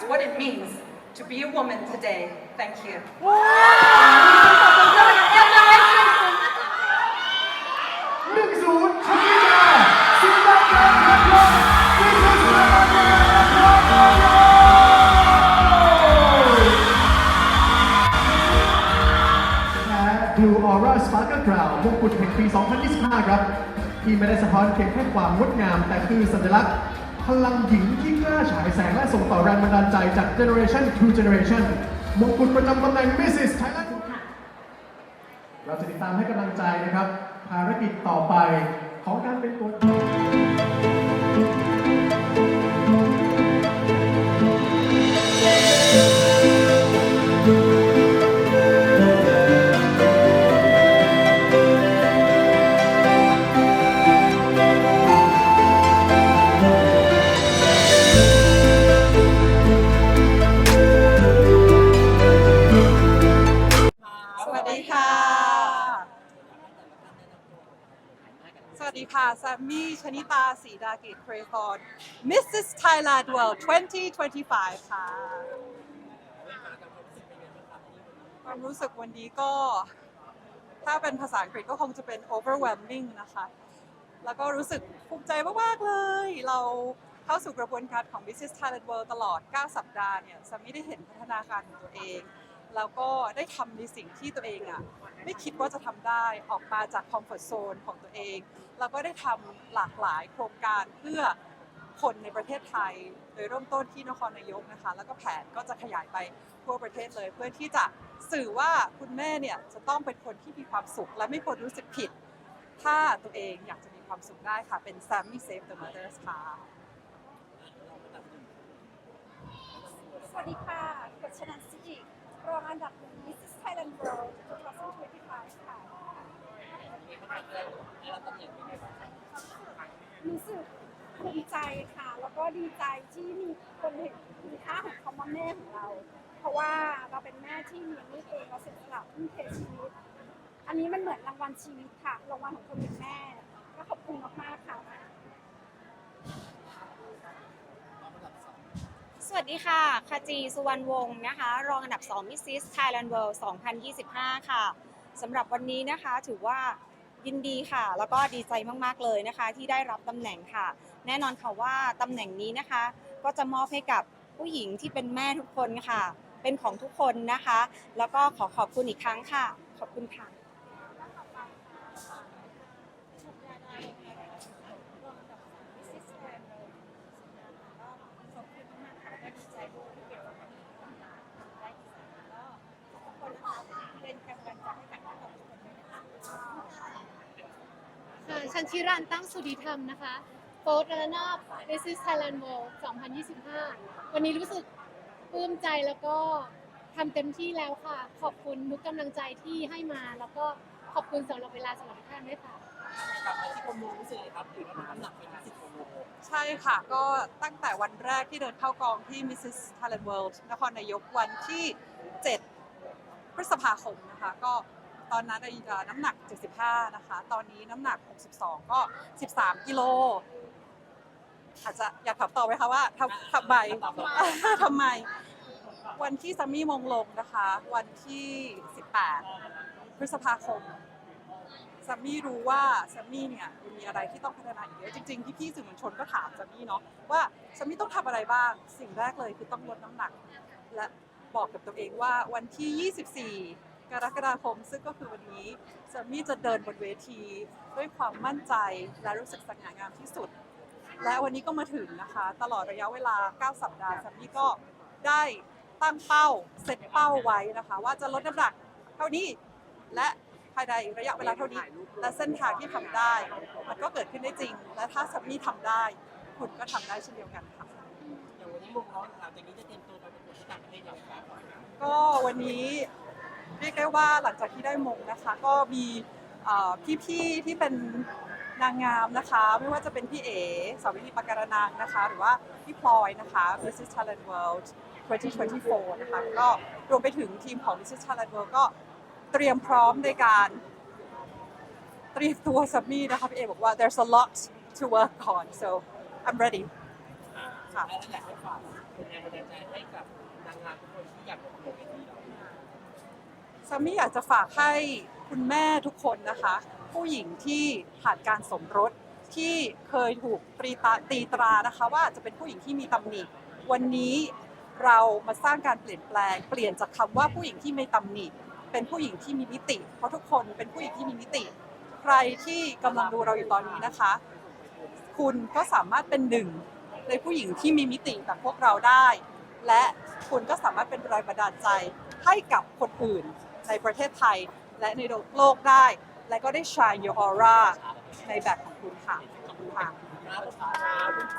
That's what it means to be a woman today. Thank you. หนึ่งศูนย์ชนิดาสิบแปดแปดครับนี่คือสุดยอดและ Blue Aura Sparkle Crown มงกุฎแห่งปี 2025 ครับ ที่ไม่ได้สะท้อนเพียงแค่ความงดงาม แต่คือสัญลักษณ์ พลังหญิงที่กล้าฉายแสงและส่งต่อแรงบันดาลใจจาก Generation to Generation มงกุฎประจำตำแหน่ง Mrs. Thailand เราจะติดตามให้กำลังใจนะครับ ภารกิจต่อไปของการเป็นตัว ดีค่ะแซมมี่ชนิตาสีดากิจเครฟอน Mrs. Thailand World 2025 ค่ะ ความรู้สึกวันนี้ก็ ถ้าเป็นภาษาอังกฤษก็คงจะเป็น overwhelming นะคะ แล้วก็รู้สึกภูมิใจมาก ๆ เลย เราเข้าสู่กระบวนการของ Mrs. Thailand World ตลอด 9 สัปดาห์เนี่ยแซมมี่ได้เห็นพัฒนาการของตัวเอง แล้วก็ได้ทำในสิ่งที่ตัวเองอะไม่คิดว่าจะทำได้ออกมาจากคอมฟอร์ z โซนของตัวเอง แล้วก็ได้ทำหลากหลายโครงการเพื่อคนในประเทศไทย โดยเริ่มต้นที่นครนายกนะคะ แล้วก็แผนก็จะขยายไปทั่วประเทศเลย เพื่อที่จะสื่อว่าคุณแม่เนี่ยจะต้องเป็นคนที่มีความสุข และไม่ควรรู้สึกผิด ถ้าตัวเองอยากจะมีความสุขได้ค่ะ เป็น Sammy Save the Mothers ค่ะสวัสดีค่ะกฎชนัน รองอันดับหนึ่ง Mrs. Thailand World 2025ค่ะรู้สึกภูมิใจค่ะ แล้วก็ดีใจที่มีคนเห็นคุณค่าของคำว่าแม่ของเรา เพราะว่าเราเป็นแม่ที่เลี้ยงลูกเองเราเสียสละทุ่มเทชีวิต อันนี้มันเหมือนรางวัลชีวิตค่ะ รางวัลของคนเป็นแม่ ก็ขอบคุณมากๆค่ะ สวัสดีค่ะคาจีสุวรรณวงศ์นะคะ รองอันดับ2 Mrs. Thailand World 2025 ค่ะสำหรับวันนี้นะคะถือว่ายินดีค่ะ แล้วก็ดีใจมากๆเลยนะคะ ที่ได้รับตำแหน่งค่ะ แน่นอนค่ะว่าตำแหน่งนี้นะคะ ก็จะมอบให้กับผู้หญิงที่เป็นแม่ทุกคนค่ะ เป็นของทุกคนนะคะ แล้วก็ขอขอบคุณอีกครั้งค่ะ ขอบคุณค่ะ ค่ะชันชิรันตั้งสุดีธรรมนะคะโฟร์ดรนาบ This is Thailand World 2025 วันนี้รู้สึกปลื้มใจแล้วก็ทำเต็มที่แล้วค่ะ ขอบคุณทุกกำลังใจที่ให้มา แล้วก็ขอบคุณสำหรับเวลาสำหรับทุกท่านด้วยค่ะ กลับมาที่โปรโมรู้สึกไงครับถือว่าน้ำหนักเป็นสิบโปรโมใช่ค่ะ ก็ตั้งแต่วันแรกที่เดินเข้ากองที่ Mrs. Thailand World นครนายกวันที่ 7 พฤษภาคมนะคะ ก็ ตอนนั้นน้ำหนัก 75 นะคะ ตอนนี้น้ำหนัก 62 ก็ 13 กิโล อาจจะอยากถามต่อไหมคะว่าทำทำไมทำไม วันที่ซัมมี่มงลงนะคะ วันที่ 18 พฤษภาคมซัมมี่รู้ว่าซัมมี่เนี่ยมีอะไรที่ต้องพัฒนาอีกเยอะจริงๆพี่ๆสื่อมวลชนก็ถามซัมมี่เนาะว่าซัมมี่ต้องทำอะไรบ้าง สิ่งแรกเลยคือต้องลดน้ำหนัก และบอกกับตัวเองว่าวันที่ 24 กรกฎาคม ซึ่งก็คือวันนี้ซัมมี่จะเดินบนเวที ด้วยความมั่นใจและรู้สึกสง่างามที่สุด และวันนี้ก็มาถึงนะคะ ตลอดระยะเวลา 9 สัปดาห์ซัมมี่ก็ได้ตั้งเป้าเซตเป้าไว้นะคะ ว่าจะลดน้ำหนักเท่านี้และภายในระยะเวลาเท่านี้ และเส้นทางที่ทำได้ มันก็เกิดขึ้นได้จริง และถ้าซัมมี่ทำได้ คุณก็ทำได้เช่นเดียวกันค่ะอย่างวันนี้มุมน้องหลังจากนี้จะเตรียมตัวไปประกวดที่ต่างประเทศอย่างไรครับก็วันนี้ เรียกได้ว่าหลังจากที่ได้มงนะคะ ก็มีพี่ๆที่เป็นนางงามนะคะ ไม่ว่าจะเป็นพี่เอ๋สาวินีปากการนังนะคะ หรือว่าพี่พลอยนะคะ Mrs. Thailand World 2024 นะคะ ก็รวมไปถึงทีมของ Mrs. Thailand World ก็เตรียมพร้อมในการเตรียมตัวสัมมี่นะคะพี่เอบอกว่า there's a lot to work on so I'm ready ค่ะ ซัมมี่อยากจะฝากให้คุณแม่ทุกคนนะคะ ผู้หญิงที่ผ่านการสมรสที่เคยถูกตรีตาตีตรานะคะว่าจะเป็นผู้หญิงที่มีตำหนิ วันนี้เรามาสร้างการเปลี่ยนแปลง เปลี่ยนจากคำว่าผู้หญิงที่ไม่ตำหนิ เป็นผู้หญิงที่มีมิติ เพราะทุกคนเป็นผู้หญิงที่มีมิติ ใครที่กำลังดูเราอยู่ตอนนี้นะคะ คุณก็สามารถเป็นหนึ่งในผู้หญิงที่มีมิติแบบพวกเราได้ และคุณก็สามารถเป็นแรงบันดาลใจให้กับคนอื่น ในประเทศไทย และในโลกได้ และก็ได้ shine your aura ในแบบของคุณค่ะขอบคุณค่ะ